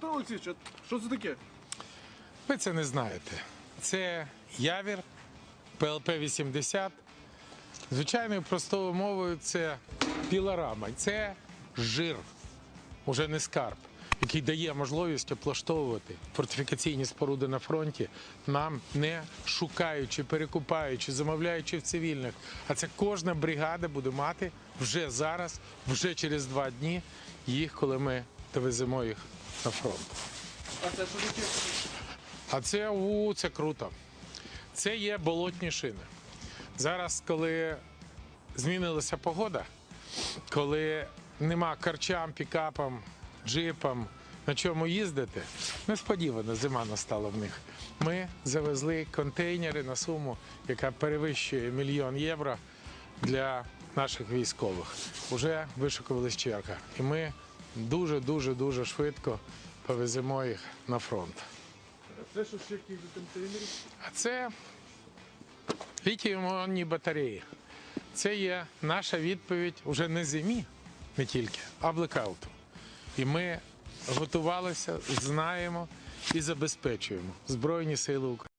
Петро Олексійович, що це таке? Ви це не знаєте. Це явір ПЛП-80. Звичайною простою мовою це пілорама. Це жир, уже не скарб, який дає можливість облаштовувати фортифікаційні споруди на фронті, нам не шукаючи, перекупаючи, замовляючи в цивільних. А це кожна бригада буде мати вже зараз, вже через два дні їх, коли ми довеземо їх на фронт. А це у це круто. Це є болотні шини. Зараз, коли змінилася погода, коли нема карчам, пікапам, джипам, на чому їздити, несподівано зима настала в них. Ми завезли контейнери на суму, яка перевищує мільйон євро для наших військових. Уже вишикувалась черга. І ми дуже, дуже, швидко повеземо їх на фронт. А це що ще якісь контейнери? А це літіємонні батареї. Це є наша відповідь уже не зимі, не тільки, а блекауту. І ми готувалися, знаємо і забезпечуємо Збройні Сили України.